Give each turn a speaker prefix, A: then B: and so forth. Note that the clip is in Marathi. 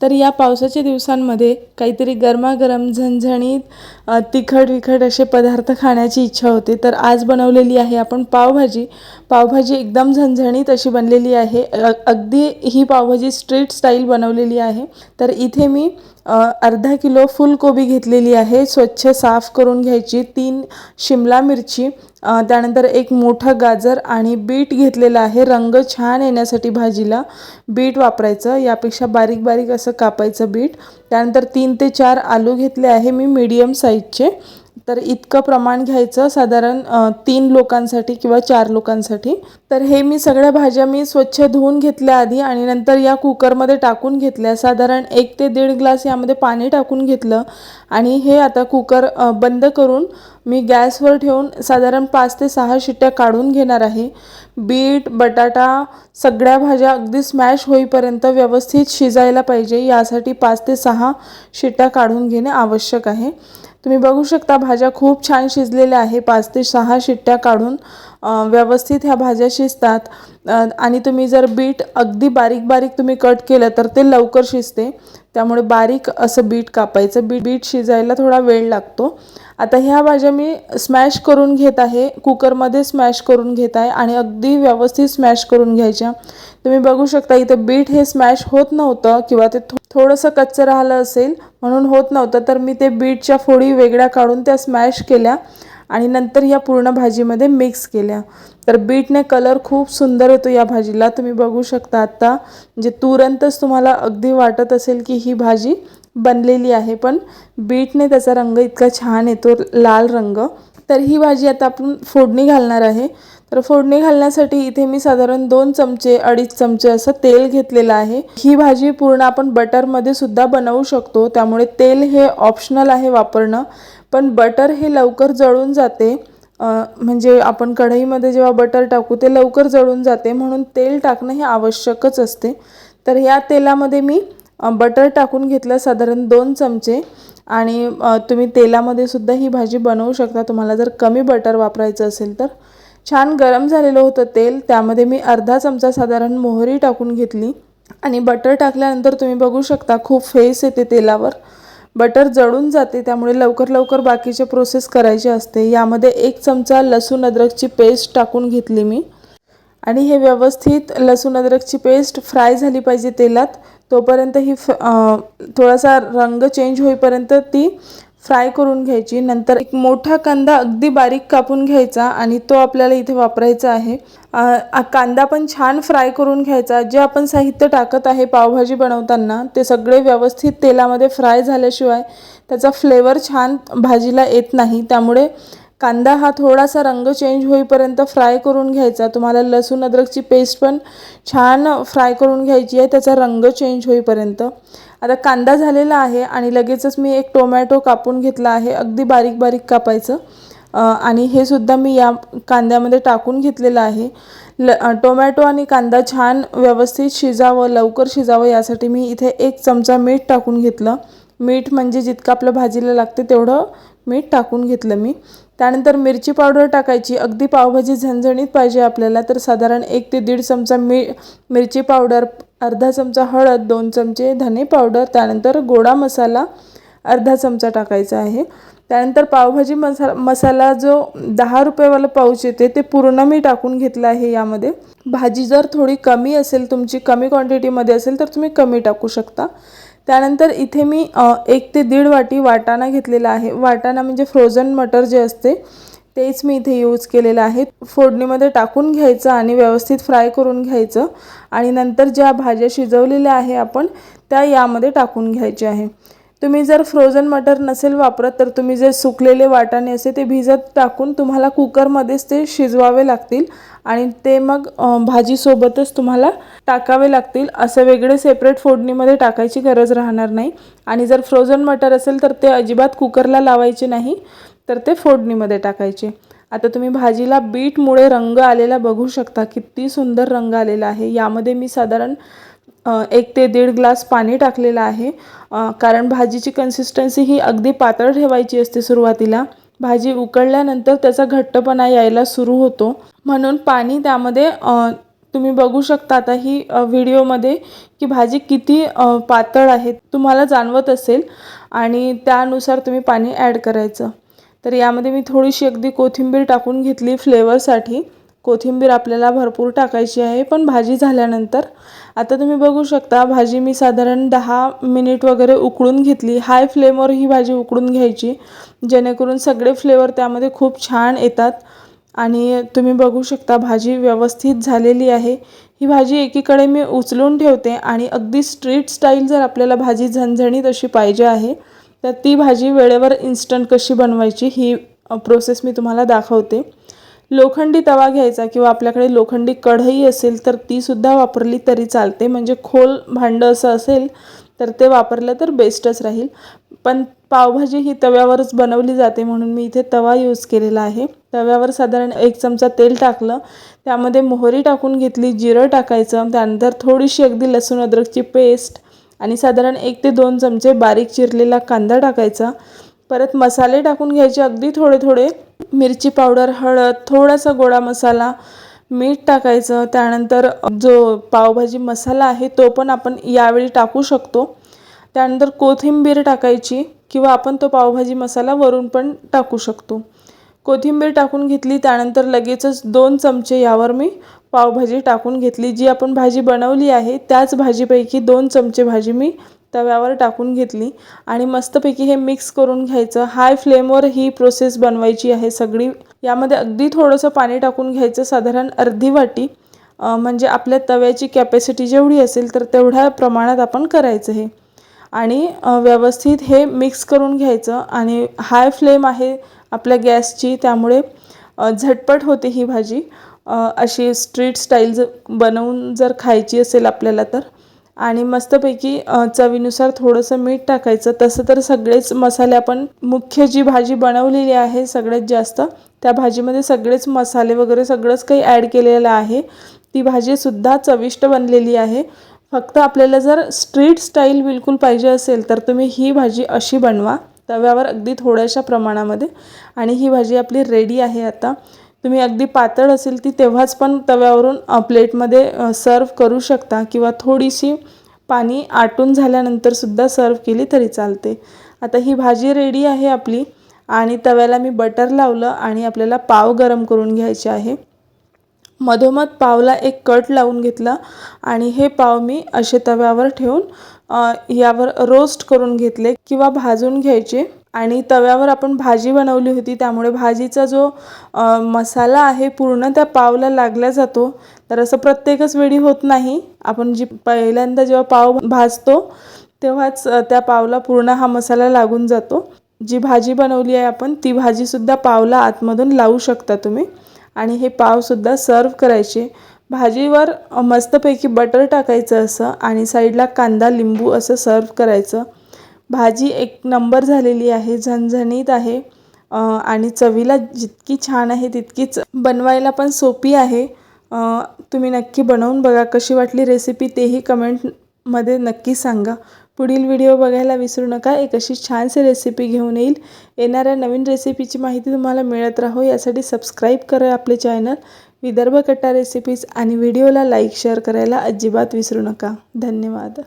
A: तर या पावसाच्या दिवसांमध्ये काहीतरी गरमागरम झणझणीत तिखट विखट असे पदार्थ खाण्याची इच्छा होते. तर आज बनवलेली आहे आपण पावभाजी. पावभाजी एकदम झणझणीत अशी बनलेली आहे. अगदी ही पावभाजी स्ट्रीट स्टाईल बनवलेली आहे. तर इथे मी अर्धा किलो फुलकोबी घेतलेली आहे. स्वच्छ साफ करून घ्यायची. तीन शिमला मिरची त्यानंतर एक मोठा गाजर आणि बीट घेतलेलं आहे. रंग छान येण्यासाठी भाजीला बीट वापरायचं. यापेक्षा बारीक बारीक असं कापायचं बीट. त्यानंतर तीन ते चार आलू घेतले आहे. मी मीडियम साईजचे तर इतकं प्रमाण घ्यायचं साधारण तीन लोकांसाठी किंवा चार लोकांसाठी. तर हे मी सगळ्या भाज्या मी स्वच्छ धुवून घेतल्या आधी आणि नंतर या कुकरमध्ये टाकून घेतल्या. साधारण एक ते दीड ग्लास यामध्ये पाणी टाकून घेतलं आणि हे आता कुकर बंद करून मी गॅसवर ठेवून साधारण पाच ते सहा शिट्ट्या काढून घेणार आहे. बीट बटाटा सगळ्या भाज्या अगदी स्मॅश होईपर्यंत व्यवस्थित शिजायला पाहिजे. यासाठी पाच ते सहा शिट्ट्या काढून घेणे आवश्यक आहे. तुम्ही बघू शकता भाज्या खूप छान शिजलेल्या आहे. पाच ते सहा शिट्ट्या काढून व्यवस्थित ह्या भाज्या शिजतात. आणि तुम्ही जर बीट अगदी बारीक बारीक तुम्ही कट केलं तर ते लवकर शिजते. त्यामुळे बारीक असं बीट कापायचं. बी बीट शिजायला थोडा वेळ लागतो. आता ह्या भाज्या मी स्मॅश करून घेत आहे. कुकरमध्ये स्मॅश करून घेत आहे आणि अगदी व्यवस्थित स्मॅश करून घ्यायच्या. तुम्ही बघू शकता इथं बीट हे स्मॅश होत नव्हतं किंवा ते थो थोडंसं कच्चं राहिलं असेल म्हणून होत नव्हतं. तर मी ते बीटच्या फोडी वेगळ्या काढून त्या स्मॅश केल्या. आणि नंतर या पूर्ण भाजीमध्ये मिक्स केल्या. तर बीटने कलर खूप सुंदर येतो या भाजीला. तुम्ही बघू शकता आत्ता म्हणजे तुरंतच तुम्हाला अगदी वाटत असेल की ही भाजी बनलेली आहे. पण बीटने त्याचा रंग इतका छान येतो लाल रंग. तर ही भाजी आता आपण फोडणी घालणार आहे. तर फोडणी घालण्यासाठी इथे मी साधारण दोन चमचे अडीच चमचे असं तेल घेतलेलं आहे. ही भाजी पूर्ण आपण बटरमध्ये सुद्धा बनवू शकतो. त्यामुळे तेल हे ऑप्शनल आहे वापरणं. पण बटर हे लवकर जळून जाते. म्हणजे आपण कढईमध्ये जेव्हा बटर टाकू ते लवकर जळून जाते. म्हणून तेल टाकणं हे आवश्यकच असते. तर ह्या तेलामध्ये मी बटर टाकून घेतलं साधारण दोन चमचे. आणि तुम्ही तेलामध्ये सुद्धा ही भाजी बनवू शकता. तुम्हाला जर कमी बटर वापरायचं असेल तर. छान गरम झालेलं होतं तेल. त्यामध्ये मी अर्धा चमचा साधारण मोहरी टाकून घेतली. आणि बटर टाकल्यानंतर तुम्ही बघू शकता खूप फेस येते तेलावर. बटर जळून जाते त्यामुळे लवकर लवकर बाकीचे प्रोसेस करायचे असते. यामध्ये एक चमचा लसूण अद्रकची पेस्ट टाकून घेतली मी. आणि हे व्यवस्थित लसूण अद्रकची पेस्ट फ्राय झाली पाहिजे तेलात. तोपर्यंत ही फ थोडासा रंग चेंज होईपर्यंत ती फ्राय करून घ्यायची. नंतर एक मोठा कांदा अगदी बारीक कापून घ्यायचा आणि तो आपल्याला इथे वापरायचा आहे. कांदा पण छान फ्राय करून घ्यायचा. जे आपण साहित्य टाकत आहे पावभाजी बनवताना ते सगळे व्यवस्थित तेलामध्ये फ्राय झाल्याशिवाय त्याचा फ्लेवर छान भाजीला येत नाही. त्यामुळे कांदा हा थोडासा रंग चेंज होईपर्यंत फ्राय करून घ्यायचा. तुम्हाला लसूण अद्रकची पेस्ट पण छान फ्राय करून घ्यायची आहे. त्याचा रंग चेंज होईपर्यंत. आता कांदा झालेला आहे आणि लगेचच मी एक टोमॅटो कापून घेतला आहे. अगदी बारीक बारीक कापायचं आणि हे सुद्धा मी या कांद्यामध्ये टाकून घेतलेलं आहे. ल टोमॅटो आणि कांदा छान व्यवस्थित शिजावं लवकर शिजावं यासाठी मी इथे एक चमचा मीठ टाकून घेतलं. मीठ म्हणजे जितकं आपलं भाजीला लागते तेवढं मीठ टाकून घेतलं मी. त्यानंतर मिरची पावडर टाकायची. अगदी पावभाजी झणझणीत पाहिजे आपल्याला. तर साधारण एक ते दीड चमचा मी मिरची पावडर अर्धा चमचा हळद दोन चमचे धने पावडर त्यानंतर गोडा मसाला अर्धा चमचा टाकायचा आहे. त्यानंतर पावभाजी मसा मसाला जो दहा रुपयेवाला पाऊच येते ते पूर्ण मी टाकून घेतलं आहे यामध्ये. भाजी जर थोडी कमी असेल तुमची कमी क्वांटिटीमध्ये असेल तर तुम्ही कमी टाकू शकता. त्यानंतर इथे मी एक ते दीड वाटी वाटाणा घेतलेला आहे. वाटाणा म्हणजे फ्रोझन मटर जे असते तेच मी इथे यूज केलेलं आहे. फोडणीमध्ये टाकून घ्यायचं आणि व्यवस्थित फ्राय करून घ्यायचं. आणि नंतर ज्या भाज्या शिजवलेल्या आहे आपण त्या यामध्ये टाकून घ्यायच्या आहे. तुम्ही जर फ्रोझन मटर नसेल वापरत तर तुम्ही जे सुकलेले वाटाणे असे ते भिजत टाकून तुम्हाला कुकरमध्येच ते शिजवावे लागतील आणि ते मग भाजीसोबतच तुम्हाला टाकावे लागतील. असं वेगळे सेपरेट फोडणीमध्ये टाकायची गरज राहणार नाही. आणि जर फ्रोझन मटर असेल तर ते अजिबात कुकरला लावायचे नाही तर ते फोडणीमध्ये टाकायचे. आता तुम्ही भाजीला बीटमुळे रंग आलेला बघू शकता किती सुंदर रंग आलेला आहे. यामध्ये मी साधारण एक ते दीड ग्लास पाणी टाकलेलं आहे. कारण भाजीची कन्सिस्टन्सी ही अगदी पातळ ठेवायची असते सुरुवातीला. भाजी उकळल्यानंतर त्याचा घट्टपणा यायला सुरू होतो. म्हणून पाणी त्यामध्ये तुम्ही बघू शकता आता ही व्हिडिओमध्ये की भाजी किती पातळ आहे तुम्हाला जाणवत असेल. आणि त्यानुसार तुम्ही पाणी ॲड करायचं. तर यामध्ये मी थोडीशी अगदी कोथिंबीर टाकून घेतली फ्लेवरसाठी कोथिंबीर आपल्याला भरपूर टाकायची आहे पण भाजी झाल्यानंतर आता तुम्ही बघू शकता भाजी मी साधारण दहा मिनिट वगैरे उकळून घेतली. हाय फ्लेमवर ही भाजी उकळून घ्यायची जेणेकरून सगळे फ्लेवर त्यामध्ये खूप छान येतात. आणि तुम्ही बघू शकता भाजी व्यवस्थित झालेली आहे. ही भाजी एकीकडे मी उचलून ठेवते आणि अगदी स्ट्रीट स्टाईल जर आपल्याला भाजी झणझणीत अशी पाहिजे आहे तर ती भाजी वेळेवर इन्स्टंट कशी बनवायची ही प्रोसेस मी तुम्हाला दाखवते. लोखंडी तवा घ्यायचा किंवा आपल्याकडे लोखंडी कढई असेल तर तीसुद्धा वापरली तरी चालते. म्हणजे खोल भांडं असं असेल तर ते वापरलं तर बेस्टच राहील. पण पावभाजी ही तव्यावरच बनवली जाते म्हणून मी इथे तवा यूज केलेला आहे. तव्यावर साधारण एक चमचा तेल टाकलं. त्यामध्ये मोहरी टाकून घेतली जिरं टाकायचं त्यानंतर थोडीशी अगदी लसूण अद्रकची पेस्ट आणि साधारण एक ते दोन चमचे बारीक चिरलेला कांदा टाकायचा. परत मसाले टाकून घ्यायचे अगदी थोडे थोडे मिरची पावडर हळद थोडासा गोडा मसाला मीठ टाकायचं. त्यानंतर जो पावभाजी मसाला आहे तो पण आपण यावेळी टाकू शकतो. त्यानंतर कोथिंबीर टाकायची किंवा आपण तो पावभाजी मसाला वरून पण टाकू शकतो. कोथिंबीर टाकून घेतली त्यानंतर लगेचच दोन चमचे यावर मी पावभाजी टाकून घेतली. जी आपण भाजी बनवली आहे त्याच भाजीपैकी दोन चमचे भाजी मी तव्यावर टाकून घेतली आणि मस्तपैकी हे मिक्स करून घ्यायचं. हाय फ्लेमवर ही प्रोसेस बनवायची आहे सगळी. यामध्ये अगदी थोडंसं पाणी टाकून घ्यायचं साधारण अर्धी वाटी. म्हणजे आपल्या तव्याची कॅपॅसिटी जेवढी असेल तर तेवढ्या प्रमाणात आपण करायचं हे. आणि व्यवस्थित हे मिक्स करून घ्यायचं. आणि हाय फ्लेम आहे आपल्या गॅसची त्यामुळे झटपट होते ही भाजी. अशी स्ट्रीट स्टाईल जर बनवून जर खायची असेल आपल्याला तर. आणि मस्तपैकी चवीनुसार थोडंसं मीठ टाकायचं. तसं तर सगळेच मसाले आपण मुख्य जी भाजी बनवलेली आहे सगळ्यात जास्त त्या भाजीमध्ये सगळेच मसाले वगैरे सगळंच काही ॲड केलेलं आहे. ती भाजीसुद्धा चविष्ट बनलेली आहे. फक्त आपल्याला जर स्ट्रीट स्टाईल बिलकुल पाहिजे असेल तर तुम्ही ही भाजी अशी बनवा. तव्यावर अगदी थोड्याशा प्रमाणामध्ये. आणि ही भाजी आपली रेडी आहे आता. तुम्ही अगदी पातळ असेल ती तेव्हाच पण तव्यावरून प्लेटमध्ये सर्व करू शकता किंवा थोडीशी पाणी आटून झाल्यानंतरसुद्धा सर्व केली तरी चालते. आता ही भाजी रेडी आहे आपली आणि तव्याला मी बटर लावलं आणि आपल्याला पाव गरम करून घ्यायचे आहे. मधोमध पावला एक कट लावून घेतला आणि हे पाव मी असे तव्यावर ठेवून यावर रोस्ट करून घेतले किंवा भाजून घ्यायचे. आणि तव्यावर आपण भाजी बनवली होती त्यामुळे भाजीचा जो मसाला आहे पूर्ण त्या पावला लागला जातो. तर असं प्रत्येकच वेळी होत नाही. आपण जी पहिल्यांदा जेव्हा पाव भाजतो तेव्हाच त्या पावला पूर्ण हा मसाला लागून जातो. जी भाजी बनवली आहे आपण ती भाजीसुद्धा पावला आतमधून लावू शकता तुम्ही. आणि हे पावसुद्धा सर्व करायचे. भाजीवर मस्तपैकी बटर टाकायचं असं आणि साईडला कांदा लिंबू असं सर्व करायचं. भाजी एक नंबर झालेली आहे झणझणीत आहे आणि चवीला जितकी छान आहे तितकीच बनवायला पण सोपी आहे. तुम्ही नक्की बनवून बघा कशी वाटली रेसिपी तेही कमेंटमध्ये नक्की सांगा. पुढील व्हिडिओ बघायला विसरू नका एक अशी छानशी रेसिपी घेऊन येईल. येणाऱ्या नवीन रेसिपीची माहिती तुम्हाला मिळत राहो यासाठी सबस्क्राईब करा आपले चॅनल विदर्भ कट्टा रेसिपीज आणि व्हिडिओला लाईक शेअर करायला अजिबात विसरू नका. धन्यवाद.